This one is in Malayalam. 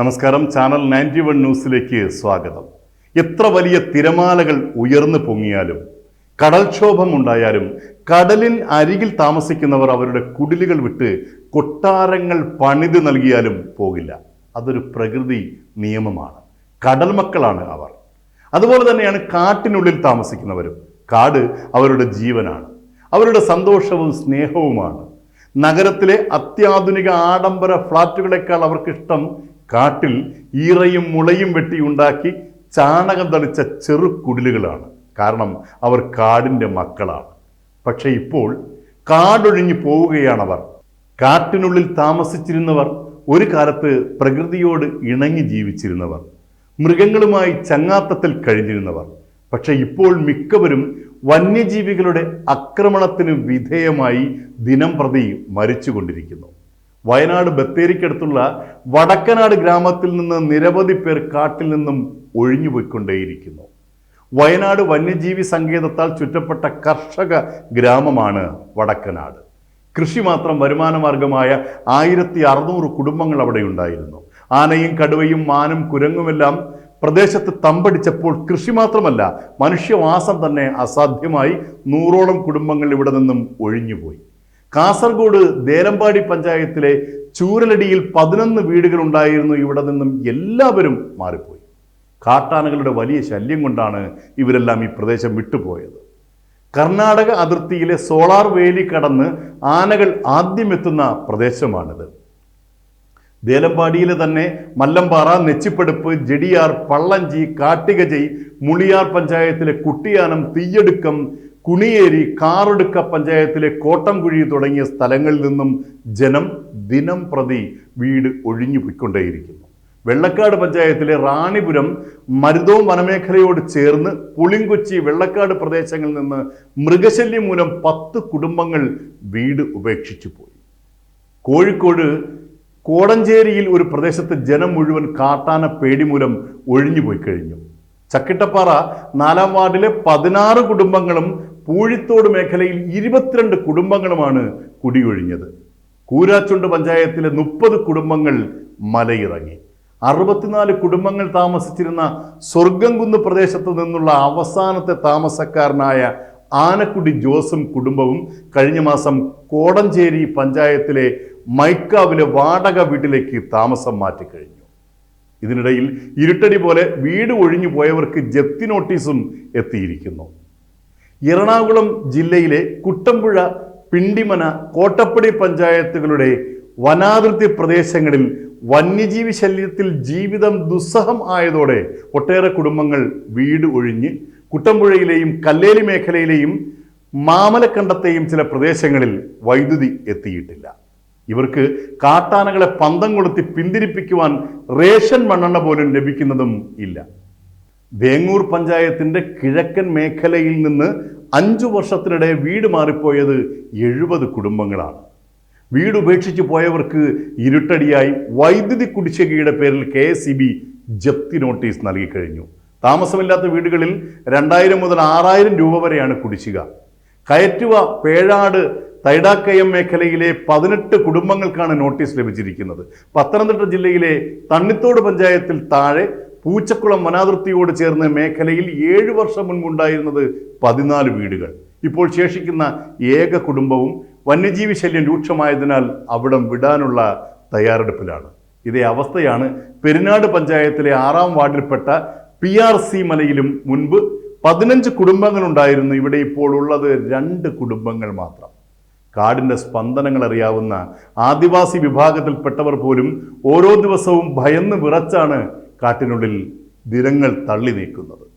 നമസ്കാരം. ചാനൽ നയന്റി വൺ ന്യൂസിലേക്ക് സ്വാഗതം. എത്ര വലിയ തിരമാലകൾ ഉയർന്നു പൊങ്ങിയാലും കടൽക്ഷോഭം ഉണ്ടായാലും കടലിൽ അരികിൽ താമസിക്കുന്നവർ അവരുടെ കുടിലുകൾ വിട്ട് കൊട്ടാരങ്ങൾ പണിത് നൽകിയാലും പോകില്ല. അതൊരു പ്രകൃതി നിയമമാണ്. കടൽ മക്കളാണ് അവർ. അതുപോലെ തന്നെയാണ് കാട്ടിനുള്ളിൽ താമസിക്കുന്നവരും. കാട് അവരുടെ ജീവനാണ്. അവരുടെ സന്തോഷവും സ്നേഹവുമാണ്. നഗരത്തിലെ അത്യാധുനിക ആഡംബര ഫ്ളാറ്റുകളെക്കാൾ അവർക്കിഷ്ടം കാട്ടിൽ ഈറയും മുളയും വെട്ടി ഉണ്ടാക്കി ചാണകം തളിച്ച ചെറു കുടിലുകളാണ്. കാരണം അവർ കാടിന്റെ മക്കളാണ്. പക്ഷേ ഇപ്പോൾ കാടൊഴിഞ്ഞു പോവുകയാണവർ. കാട്ടിനുള്ളിൽ താമസിച്ചിരുന്നവർ ഒരു കാലത്ത് പ്രകൃതിയോട് ഇണങ്ങി ജീവിച്ചിരുന്നവർ. മൃഗങ്ങളുമായി ചങ്ങാത്തത്തിൽ കഴിഞ്ഞിരുന്നവർ. പക്ഷേ ഇപ്പോൾ മിക്കവരും വന്യജീവികളുടെ ആക്രമണത്തിന് വിധേയമായി ദിനം പ്രതി മരിച്ചുകൊണ്ടിരിക്കുന്നു. വയനാട് ബത്തേരിക്കടുത്തുള്ള വടക്കനാട് ഗ്രാമത്തിൽ നിന്ന് നിരവധി പേർ കാട്ടിൽ നിന്നും ഒഴിഞ്ഞുപോയിക്കൊണ്ടേയിരിക്കുന്നു. വയനാട് വന്യജീവി സങ്കേതത്താൽ ചുറ്റപ്പെട്ട കർഷക ഗ്രാമമാണ് വടക്കനാട്. കൃഷി മാത്രം വരുമാന മാർഗമായ ആയിരത്തി അറുന്നൂറ് കുടുംബങ്ങൾ അവിടെ ഉണ്ടായിരുന്നു. ആനയും കടുവയും മാനും കുരങ്ങുമെല്ലാം പ്രദേശത്ത് തമ്പടിച്ചപ്പോൾ കൃഷി മാത്രമല്ല മനുഷ്യവാസം തന്നെ അസാധ്യമായി നൂറോളം കുടുംബങ്ങൾ ഇവിടെ നിന്നും ഒഴിഞ്ഞുപോയി. കാസർഗോഡ് ദേലമ്പാടി പഞ്ചായത്തിലെ ചൂരലടിയിൽ പതിനൊന്ന് വീടുകൾ ഉണ്ടായിരുന്നു. ഇവിടെ നിന്നും എല്ലാവരും മാറിപ്പോയി. കാട്ടാനകളുടെ വലിയ ശല്യം കൊണ്ടാണ് ഇവരെല്ലാം ഈ പ്രദേശം വിട്ടുപോയത്. കർണാടക അതിർത്തിയിലെ സോളാർ വേലി കടന്ന് ആനകൾ ആദ്യമെത്തുന്ന പ്രദേശമാണിത്. ദേലമ്പാടിയിലെ തന്നെ മല്ലമ്പാറ നെച്ചിപ്പടുപ്പ് ജെടിയാർ പള്ളഞ്ചി കാട്ടികജൈ മുളിയാർ പഞ്ചായത്തിലെ കുട്ടിയാനം തീയടുക്കം കുണിയേരി കാറടുക്ക പഞ്ചായത്തിലെ കോട്ടംകുഴി തുടങ്ങിയ സ്ഥലങ്ങളിൽ നിന്നും ജനം ദിനം പ്രതി വീട് ഒഴിഞ്ഞു പോയിക്കൊണ്ടേയിരിക്കുന്നു. വെള്ളക്കാട് പഞ്ചായത്തിലെ റാണിപുരം മരുതവും വനമേഖലയോട് ചേർന്ന് പുളിങ്കൊച്ചി വെള്ളക്കാട് പ്രദേശങ്ങളിൽ നിന്ന് മൃഗശല്യം മൂലം പത്ത് കുടുംബങ്ങൾ വീട് ഉപേക്ഷിച്ചു പോയി. കോഴിക്കോട് കോടഞ്ചേരിയിൽ ഒരു പ്രദേശത്ത് ജനം മുഴുവൻ കാട്ടാന പേടി മൂലം ഒഴിഞ്ഞു പോയി കഴിഞ്ഞു. ചക്കിട്ടപ്പാറ നാലാം വാർഡിലെ പതിനാറ് കുടുംബങ്ങളും പൂഴിത്തോട് മേഖലയിൽ ഇരുപത്തിരണ്ട് കുടുംബങ്ങളുമാണ് കുടിയൊഴിഞ്ഞത്. കൂരാച്ചുണ്ട് പഞ്ചായത്തിലെ മുപ്പത് കുടുംബങ്ങൾ മലയിറങ്ങി. അറുപത്തിനാല് കുടുംബങ്ങൾ താമസിച്ചിരുന്ന സ്വർഗംകുന്ന് പ്രദേശത്ത് നിന്നുള്ള അവസാനത്തെ താമസക്കാരനായ ആനക്കുടി ജോസും കുടുംബവും കഴിഞ്ഞ മാസം കോടഞ്ചേരി പഞ്ചായത്തിലെ മൈക്കാവിലെ വാടക വീട്ടിലേക്ക് താമസം മാറ്റിക്കഴിഞ്ഞു. ഇതിനിടയിൽ ഇരുട്ടടി പോലെ വീട് ഒഴിഞ്ഞു പോയവർക്ക് ജപ്തി നോട്ടീസും എത്തിയിരിക്കുന്നു. എറണാകുളം ജില്ലയിലെ കുട്ടമ്പുഴ പിണ്ടിമന കോട്ടപ്പടി പഞ്ചായത്തുകളുടെ വനാതിർത്തി പ്രദേശങ്ങളിൽ വന്യജീവി ശല്യത്തിൽ ജീവിതം ദുസ്സഹം ആയതോടെ ഒട്ടേറെ കുടുംബങ്ങൾ വീട് ഒഴിഞ്ഞ് കുട്ടമ്പുഴയിലെയും കല്ലേലി മേഖലയിലെയും മാമലക്കണ്ടത്തെയും ചില പ്രദേശങ്ങളിൽ വൈദ്യുതി എത്തിയിട്ടില്ല. ഇവർക്ക് കാട്ടാനകളെ പന്തം കൊളുത്തി പിന്തിരിപ്പിക്കുവാൻ റേഷൻ മണ്ണെണ്ണ പോലും ലഭിക്കുന്നതും ഇല്ല. വേങ്ങൂർ പഞ്ചായത്തിന്റെ കിഴക്കൻ മേഖലയിൽ നിന്ന് അഞ്ചു വർഷത്തിനിടെ വീട് മാറിപ്പോയത് എഴുപത് കുടുംബങ്ങളാണ്. വീട് ഉപേക്ഷിച്ച് പോയവർക്ക് ഇരുട്ടടിയായി വൈദ്യുതി കുടിശ്ശികയുടെ പേരിൽ കെ എസ് ജപ്തി നോട്ടീസ് നൽകിക്കഴിഞ്ഞു താമസമില്ലാത്ത വീടുകളിൽ രണ്ടായിരം മുതൽ ആറായിരം രൂപ വരെയാണ് കുടിശ്ശിക. കയറ്റുവ പേഴാട് തൈടാക്കയം മേഖലയിലെ പതിനെട്ട് കുടുംബങ്ങൾക്കാണ് നോട്ടീസ് ലഭിച്ചിരിക്കുന്നത്. പത്തനംതിട്ട ജില്ലയിലെ തണ്ണിത്തോട് പഞ്ചായത്തിൽ താഴെ പൂച്ചക്കുളം വനാതിർത്തിയോട് ചേർന്ന് മേഖലയിൽ ഏഴു വർഷം മുൻപുണ്ടായിരുന്നത് പതിനാല് വീടുകൾ. ഇപ്പോൾ ശേഷിക്കുന്ന ഏക കുടുംബവും വന്യജീവി ശല്യം രൂക്ഷമായതിനാൽ അവിടം വിടാനുള്ള തയ്യാറെടുപ്പിലാണ്. ഇതേ അവസ്ഥയാണ് പെരിനാട് പഞ്ചായത്തിലെ ആറാം വാർഡിൽപ്പെട്ട പി ആർ സി മലയിലും മുൻപ് പതിനഞ്ച് കുടുംബങ്ങളുണ്ടായിരുന്നു. ഇവിടെ ഇപ്പോൾ ഉള്ളത് രണ്ട് കുടുംബങ്ങൾ മാത്രം. കാടിന്റെ സ്പന്ദനങ്ങൾ അറിയാവുന്ന ആദിവാസി വിഭാഗത്തിൽപ്പെട്ടവർ പോലും ഓരോ ദിവസവും ഭയന്ന് വിറച്ചാണ് കാട്ടിനുള്ളിൽ ദിനങ്ങൾ തള്ളി നീക്കുന്നത്.